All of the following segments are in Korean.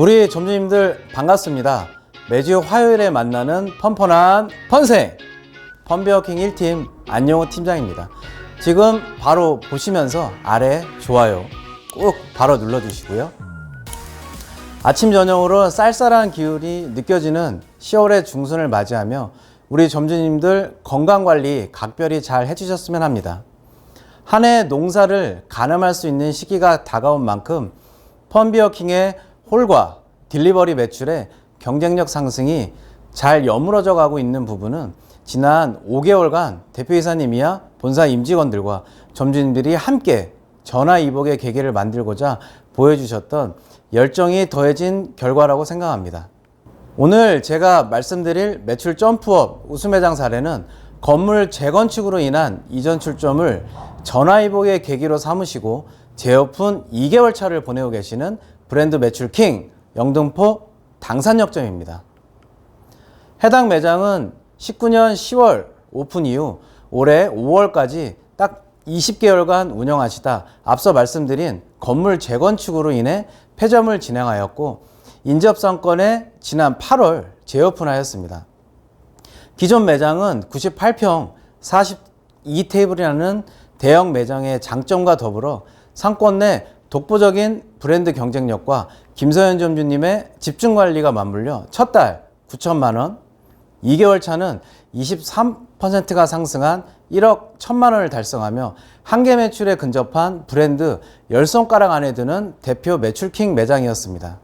우리 점주님들 반갑습니다. 매주 화요일에 만나는 펀펀한 펀생 펀베어킹 1팀 안영호 팀장입니다. 지금 바로 보시면서 아래 좋아요 꼭 바로 눌러주시고요. 아침 저녁으로 쌀쌀한 기운이 느껴지는 10월의 중순을 맞이하며 우리 점주님들 건강 관리 각별히 잘 해주셨으면 합니다. 한 해 농사를 가늠할 수 있는 시기가 다가온 만큼 펀비어킹의 홀과 딜리버리 매출의 경쟁력 상승이 잘 여물어져 가고 있는 부분은 지난 5개월간 대표이사님이야 본사 임직원들과 점주님들이 함께 전화이복의 계기를 만들고자 보여주셨던 열정이 더해진 결과라고 생각합니다. 오늘 제가 말씀드릴 매출 점프업 우수매장 사례는 건물 재건축으로 인한 이전 출점을 전화위복의 계기로 삼으시고 재오픈 2개월 차를 보내고 계시는 브랜드 매출 킹 영등포 당산역점입니다. 해당 매장은 19년 10월 오픈 이후 올해 5월까지 딱 20개월간 운영하시다 앞서 말씀드린 건물 재건축으로 인해 폐점을 진행하였고 인접상권에 지난 8월 재오픈하였습니다. 기존 매장은 98평 42테이블이라는 대형 매장의 장점과 더불어 상권 내 독보적인 브랜드 경쟁력과 김서현 점주님의 집중 관리가 맞물려 첫 달 9천만 원, 2개월 차는 23%가 상승한 1억 1천만 원을 달성하며 한 개 매출에 근접한 브랜드 10손가락 안에 드는 대표 매출킹 매장이었습니다.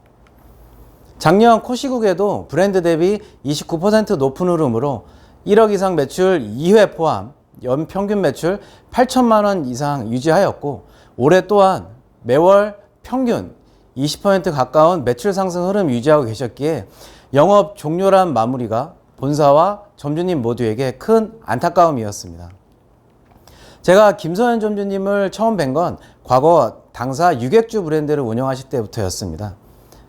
작년 코시국에도 브랜드 대비 29% 높은 흐름으로 1억 이상 매출 2회 포함 연 평균 매출 8천만 원 이상 유지하였고 올해 또한 매월 평균 20% 가까운 매출 상승 흐름 유지하고 계셨기에 영업 종료란 마무리가 본사와 점주님 모두에게 큰 안타까움이었습니다. 제가 김서현 점주님을 처음 뵌 건 과거 당사 유객주 브랜드를 운영하실 때부터였습니다.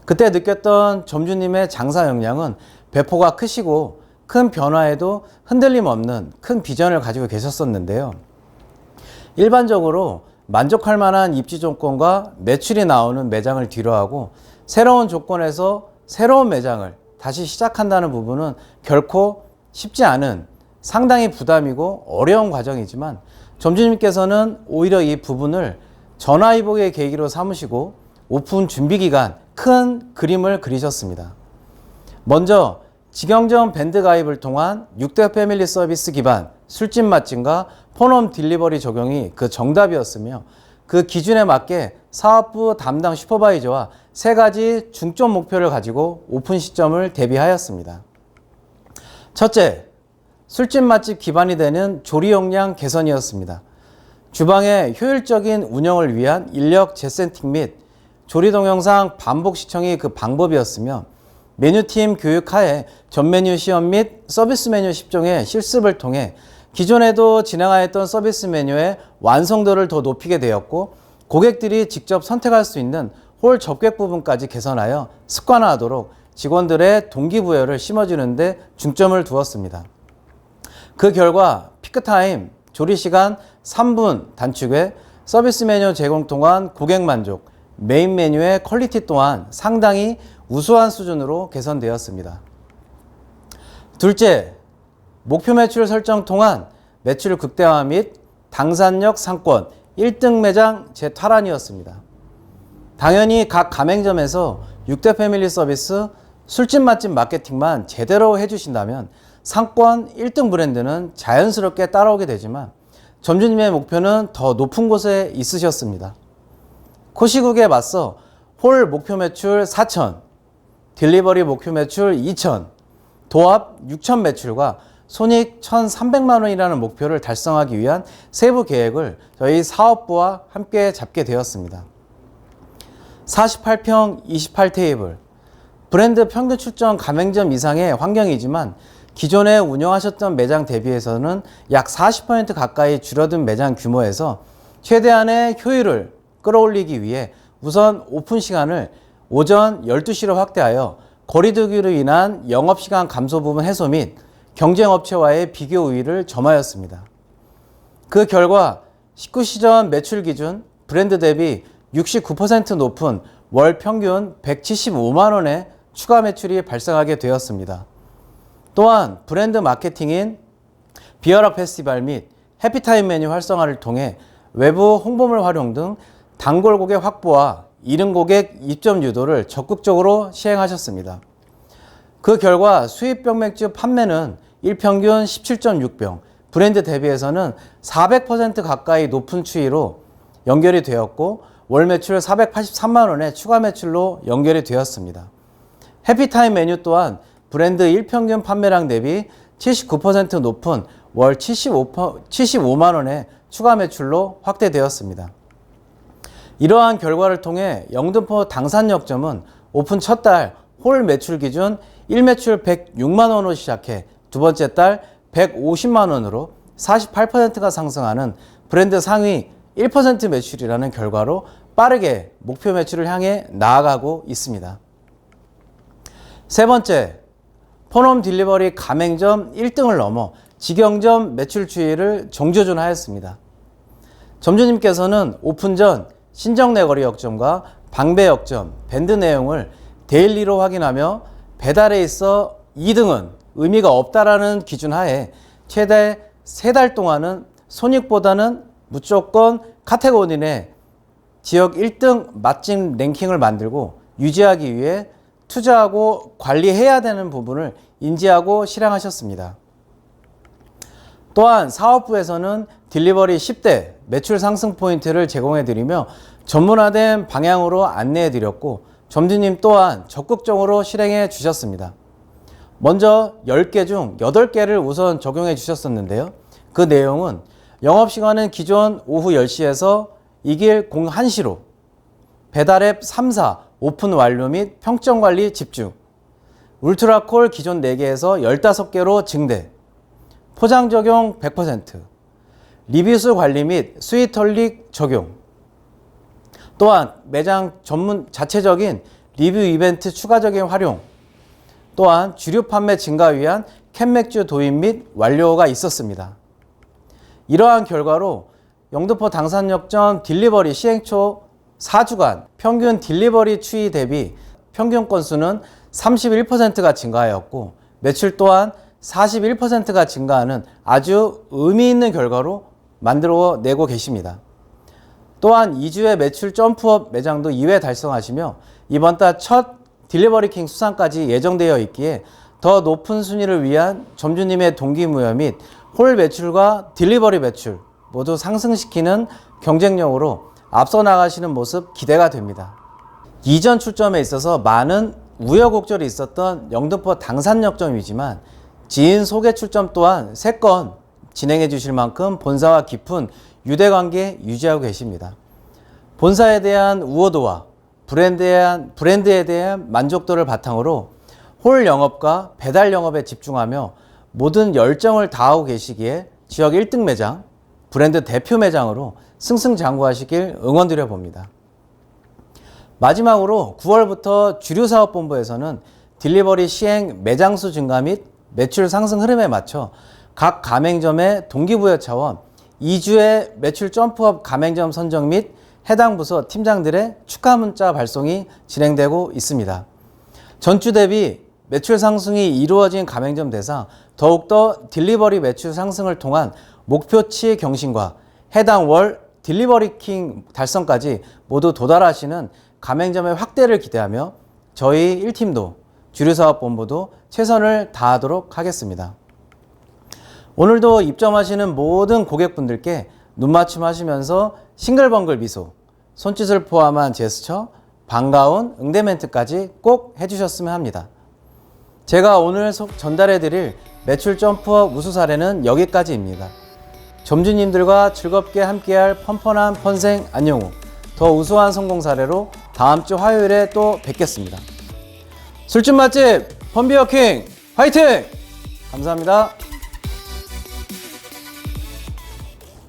그때 느꼈던 점주님의 장사 역량은 배포가 크시고 큰 변화에도 흔들림 없는 큰 비전을 가지고 계셨었는데요. 일반적으로 만족할 만한 입지 조건과 매출이 나오는 매장을 뒤로하고 새로운 조건에서 새로운 매장을 다시 시작한다는 부분은 결코 쉽지 않은 상당히 부담이고 어려운 과정이지만 점주님께서는 오히려 이 부분을 전화위복의 계기로 삼으시고 오픈 준비 기간 큰 그림을 그리셨습니다. 먼저 직영점 밴드 가입을 통한 6대 패밀리 서비스 기반 술집 맛집과 폰홈 딜리버리 적용이 그 정답이었으며 그 기준에 맞게 사업부 담당 슈퍼바이저와 세 가지 중점 목표를 가지고 오픈 시점을 대비하였습니다. 첫째, 술집 맛집 기반이 되는 조리 역량 개선이었습니다. 주방의 효율적인 운영을 위한 인력 재세팅 및 조리 동영상 반복 시청이 그 방법이었으며 메뉴팀 교육하에 전 메뉴 시험 및 서비스 메뉴 10종의 실습을 통해 기존에도 진행하였던 서비스 메뉴의 완성도를 더 높이게 되었고 고객들이 직접 선택할 수 있는 홀 접객 부분까지 개선하여 습관화하도록 직원들의 동기부여를 심어주는데 중점을 두었습니다. 그 결과 피크타임, 조리시간 3분 단축에 서비스 메뉴 제공 통한 고객 만족, 메인 메뉴의 퀄리티 또한 상당히 우수한 수준으로 개선되었습니다. 둘째, 목표 매출 설정 통한 매출 극대화 및 당산역 상권 1등 매장 재탈환이었습니다. 당연히 각 가맹점에서 6대 패밀리 서비스 술집 맛집 마케팅만 제대로 해주신다면 상권 1등 브랜드는 자연스럽게 따라오게 되지만 점주님의 목표는 더 높은 곳에 있으셨습니다. 코시국에 맞서 홀 목표 매출 4천, 딜리버리 목표 매출 2천, 도합 6천 매출과 손익 1,300만 원이라는 목표를 달성하기 위한 세부 계획을 저희 사업부와 함께 잡게 되었습니다. 48평 28테이블 브랜드 평균 출전 가맹점 이상의 환경이지만 기존에 운영하셨던 매장 대비해서는 약 40% 가까이 줄어든 매장 규모에서 최대한의 효율을 끌어올리기 위해 우선 오픈 시간을 오전 12시로 확대하여 거리두기로 인한 영업시간 감소 부분 해소 및 경쟁업체와의 비교 우위를 점하였습니다. 그 결과 19시전 매출 기준 브랜드 대비 69% 높은 월 평균 175만 원의 추가 매출이 발생하게 되었습니다. 또한 브랜드 마케팅인 비어락 페스티벌 및 해피타임 메뉴 활성화를 통해 외부 홍보물 활용 등 단골 고객 확보와 이른 고객 입점 유도를 적극적으로 시행하셨습니다. 그 결과 수입병 맥주 판매는 일평균 17.6병, 브랜드 대비해서는 400% 가까이 높은 추이로 연결이 되었고 월 매출 483만 원의 추가 매출로 연결이 되었습니다. 해피타임 메뉴 또한 브랜드 일평균 판매량 대비 79% 높은 월 75, 75만 원의 추가 매출로 확대되었습니다. 이러한 결과를 통해 영등포 당산역점은 오픈 첫 달 홀 매출 기준 1매출 106만 원으로 시작해 두 번째 달 150만 원으로 48%가 상승하는 브랜드 상위 1% 매출이라는 결과로 빠르게 목표 매출을 향해 나아가고 있습니다. 세 번째, 폰홈 딜리버리 가맹점 1등을 넘어 직영점 매출 추이를 정조준하였습니다. 점주님께서는 오픈 전 신정내 거리 역점과 방배 역점, 밴드 내용을 데일리로 확인하며 배달에 있어 2등은 의미가 없다라는 기준 하에 최대 3달 동안은 손익보다는 무조건 카테고리 내 지역 1등 맛집 랭킹을 만들고 유지하기 위해 투자하고 관리해야 되는 부분을 인지하고 실행하셨습니다. 또한 사업부에서는 딜리버리 10대 매출 상승 포인트를 제공해 드리며 전문화된 방향으로 안내해 드렸고 점주님 또한 적극적으로 실행해 주셨습니다. 먼저 10개 중 8개를 우선 적용해 주셨었는데요. 그 내용은 영업시간은 기존 오후 10시에서 이길 01시로 배달앱 3사 오픈 완료 및 평점 관리 집중 울트라콜 기존 4개에서 15개로 증대 포장 적용 100% 리뷰수 관리 및 스위털릭 적용 또한 매장 전문 자체적인 리뷰 이벤트 추가적인 활용 또한 주류 판매 증가 위한 캔맥주 도입 및 완료가 있었습니다. 이러한 결과로 영등포 당산역점 딜리버리 시행 초 4주간 평균 딜리버리 추이 대비 평균 건수는 31%가 증가하였고 매출 또한 41%가 증가하는 아주 의미 있는 결과로 만들어 내고 계십니다. 또한 2주의 매출 점프업 매장도 2회 달성하시며 이번 달 첫 딜리버리 킹 수상까지 예정되어 있기에 더 높은 순위를 위한 점주님의 동기부여 및 홀 매출과 딜리버리 매출 모두 상승시키는 경쟁력으로 앞서 나가시는 모습 기대가 됩니다. 이전 출점에 있어서 많은 우여곡절이 있었던 영등포 당산역점이지만 지인 소개 출점 또한 3건 진행해 주실 만큼 본사와 깊은 유대 관계 유지하고 계십니다. 본사에 대한 우호도와 브랜드에 대한, 브랜드에 대한 만족도를 바탕으로 홀 영업과 배달 영업에 집중하며 모든 열정을 다하고 계시기에 지역 1등 매장, 브랜드 대표 매장으로 승승장구하시길 응원드려 봅니다. 마지막으로 9월부터 주류사업본부에서는 딜리버리 시행 매장수 증가 및 매출 상승 흐름에 맞춰 각 가맹점의 동기부여 차원 2주의 매출 점프업 가맹점 선정 및 해당 부서 팀장들의 축하 문자 발송이 진행되고 있습니다. 전주 대비 매출 상승이 이루어진 가맹점 대상 더욱더 딜리버리 매출 상승을 통한 목표치 경신과 해당 월 딜리버리 킹 달성까지 모두 도달하시는 가맹점의 확대를 기대하며 저희 1팀도 주류사업본부도 최선을 다하도록 하겠습니다. 오늘도 입점하시는 모든 고객분들께 눈맞춤 하시면서 싱글벙글 미소, 손짓을 포함한 제스처, 반가운 응대 멘트까지 꼭 해주셨으면 합니다. 제가 오늘 전달해 드릴 매출 점프업 우수 사례는 여기까지입니다. 점주님들과 즐겁게 함께할 펀펀한 펀생 안녕후 더 우수한 성공 사례로 다음 주 화요일에 또 뵙겠습니다. 술집 맛집 펀비어킹 화이팅! 감사합니다.